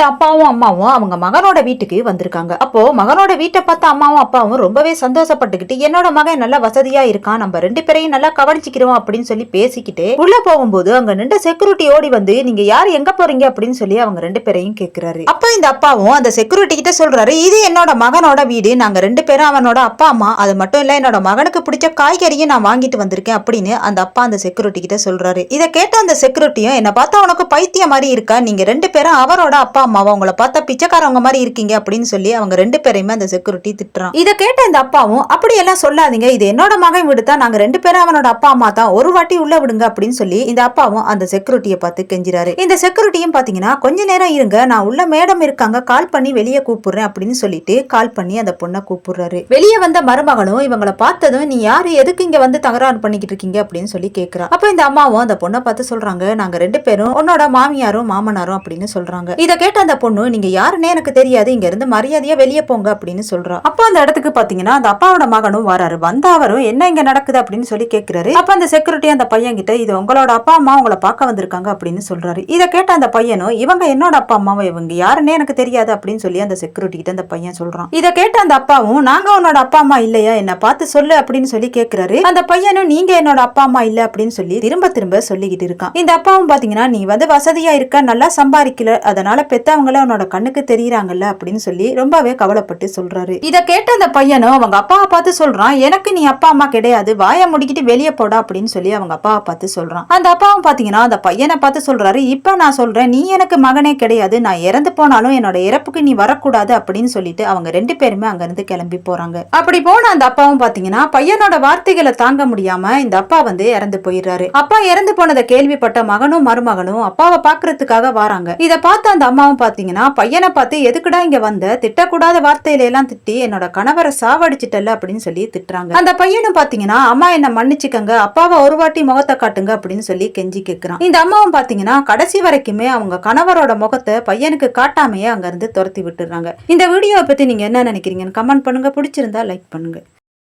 இந்த அப்பாவும் அம்மாவும் அவங்க மகனோட வீட்டுக்கு வந்திருக்காங்க. அப்போ மகனோட வீட்டை பார்த்த அம்மாவும் அப்பாவும் ரொம்பவே சந்தோஷப்பட்டுக்கிட்டு என்னோட மகன் நல்லா வசதியா இருக்கான் நம்ம ரெண்டு பேரையும் நல்லா கவனிச்சுக்கிறோம் அப்படின்னு சொல்லி பேசிக்கிட்டு உள்ள போகும்போது அங்க நின்று செக்யூரிட்டி ஓடி வந்து நீங்க யார்? எங்க போறீங்க? அப்படின்னு சொல்லி அவங்க ரெண்டு பேரையும் கேக்குறாரு. அப்போ இந்த அப்பாவும் அந்த செக்யூரிட்டி கிட்ட சொல்றாரு இது என்னோட மகனோட வீடு நாங்க ரெண்டு பேரும் அவனோட அப்பா அம்மா அது மட்டும் இல்ல என்னோட மகனுக்கு பிடிச்ச காய்கறியும் நான் வாங்கிட்டு வந்திருக்கேன் அப்படின்னு அந்த அப்பா அந்த செக்யூரிட்டி கிட்ட சொல்றாரு. இதை கேட்ட அந்த செக்யூரிட்டியும் என்ன பார்த்தா உனக்கு பைத்தியம் மாதிரி இருக்கா நீங்க ரெண்டு பேரும் அவரோட அப்பா அம்மாவா? உங்களை பார்த்தா பிச்சைக்காரவங்க மாதிரி இருக்கீங்க அப்படின்னு சொல்லி அவங்க ரெண்டு பேரையுமே அந்த செக்யூரிட்டி திட்டுறான். இதை கேட்ட இந்த அப்பாவும் அப்படியெல்லாம் சொல்லாதீங்க. இது என்னோட மகன் வீடு தான் நாங்க ரெண்டு பேரும் அவனோட அப்பா அம்மா தான். ஒரு வாட்டி உள்ள விடுங்க அப்படின்னு சொல்லி இந்த அப்பாவும் அந்த செக்யூரிட்டியை பார்த்து கெஞ்சிறாரு. இந்த செக்யூரிட்டியும் பாத்தீங்கன்னா கொஞ்ச நேரம் இருங்க. நான் உள்ள மேடம் இருக்காங்க. கால் பண்ணி வெளியே கூப்பிடுறேன் அப்படின்னு சொல்லிட்டு கால் பண்ணி அந்த பொண்ணை கூப்பிடுறாரு. வெளியே வந்த மருமகனும் இவங்களை பார்த்ததும் நீ யாரு? எதுக்கு இங்க வந்து தகராறு பண்ணிக்கிட்டு இருக்கீங்க? அப்படின்னு சொல்லி கேக்குறா. அப்ப இந்த அம்மாவும் அந்த பொண்ணை பார்த்து சொல்றாங்க நாங்க ரெண்டு பேரும் உன்னோட மாமியாரும் மாமனாரும் அப்படின்னு சொல்றாங்க. இதை கேட்ட அந்த பொண்ணு நீங்க யாருன்னே எனக்கு தெரியாது. இங்க இருந்து மரியாதையா வெளியே போங்க அப்படின்னு சொல்றா. அப்ப அந்த இடத்துக்கு பாத்தீங்கன்னா அந்த அப்பாவோட மகனும் வராரு. வந்த அவரும் என்ன இங்க நடக்குது? அப்படின்னு சொல்லி கேக்குறாரு. அப்ப அந்த செக்யூரிட்டி அந்த பையன் கிட்ட இது உங்களோட அப்பா அம்மா உங்களை பார்க்க வந்திருக்காங்க அப்படின்னு சொல்றாரு. இதை கேட்ட அந்த பையனும் இவங்க என்னோட அப்பா அம்மாவும் இவங்க யாருன்னே எனக்கு தெரியாது அப்படின்னு சொல்லி அந்த செக்யூரிட்டி கிட்ட அந்த பையன் சொல்றான். இதை கேட்ட அந்த அப்பாவும் நாங்க உன்னோட அப்பா அம்மா இல்லையா? என்ன பார்த்து சொல்லு அப்படின்னு சொல்லி கேக்குறாரு. அந்த பையனும் நீங்க என்னோட அப்பா அம்மா இல்ல அப்படின்னு சொல்லி திரும்ப திரும்ப சொல்லிக்கிட்டு இருக்கான். இந்த அப்பாவும் பாத்தீங்கன்னா நீ வந்து வசதியா இருக்க நல்லா சம்பாதிக்கல. அதனால பெத்தவங்கள உன்னோட கண்ணுக்கு தெரியறாங்கல்ல அப்படின்னு சொல்லி ரொம்பவே கவலைப்பட்டு சொல்றாரு. இத கேட்ட அந்த பையனும் அவங்க அப்பாவை பார்த்து சொல்றான் எனக்கு நீ அப்பா அம்மா கிடையாது வாய முடிக்கிட்டு வெளியே போடா அப்படின்னு சொல்லி அவங்க அப்பாவை பார்த்து சொல்றான். அந்த அப்பாவும் பாத்தீங்கன்னா அந்த பையனை பார்த்து சொல்றாரு இப்ப நான் சொல்றேன் நீ எனக்கு மகனே கிடையாது நான் இறந்து போனாலும் என்னோட இறப்புக்கு நீ வரக்கூடாது அப்படின்னு சொல்லிட்டு அவங்க ரெண்டு பேருமே அங்க இருந்து கிளம்பி போறாங்க. அப்படி போன அந்த அப்பாவும் பாத்தீங்கன்னா பையனோட வார்த்தைகளை தாங்க முடியாம இந்த அப்பா வந்து இறந்து போயிடுறாரு. அப்பா இறந்து போனதை கேள்விப்பட்ட மகனும் மருமகனும் அப்பாவை பாக்குறதுக்காக வராங்க. இத பார்த்த அந்த அம்மா அம்மாவும் பாத்தீங்கன்னா பையனை பார்த்து எதுக்குடா இங்கே வந்த? திட்டக்கூடாத வார்த்தையில எல்லாம் திட்டி என்னோட கணவரை சாவடிச்சிட்டல அப்படின்னு சொல்லி திட்டுறாங்க. அந்த பையனும் பார்த்தீங்கன்னா அம்மா என்ன மன்னிச்சுக்கங்க அப்பாவை ஒரு வாட்டி முகத்தை காட்டுங்க அப்படின்னு சொல்லி கெஞ்சி கேட்குறான் இந்த அம்மாவும் பார்த்தீங்கன்னா கடைசி வரைக்குமே அவங்க கணவரோட முகத்தை பையனுக்கு காட்டாமையே அங்கேருந்து துரத்தி விட்டுறாங்க. இந்த வீடியோவை பத்தி நீங்க என்ன நினைக்கிறீங்கன்னு கமெண்ட் பண்ணுங்க. பிடிச்சிருந்தா லைக் பண்ணுங்க.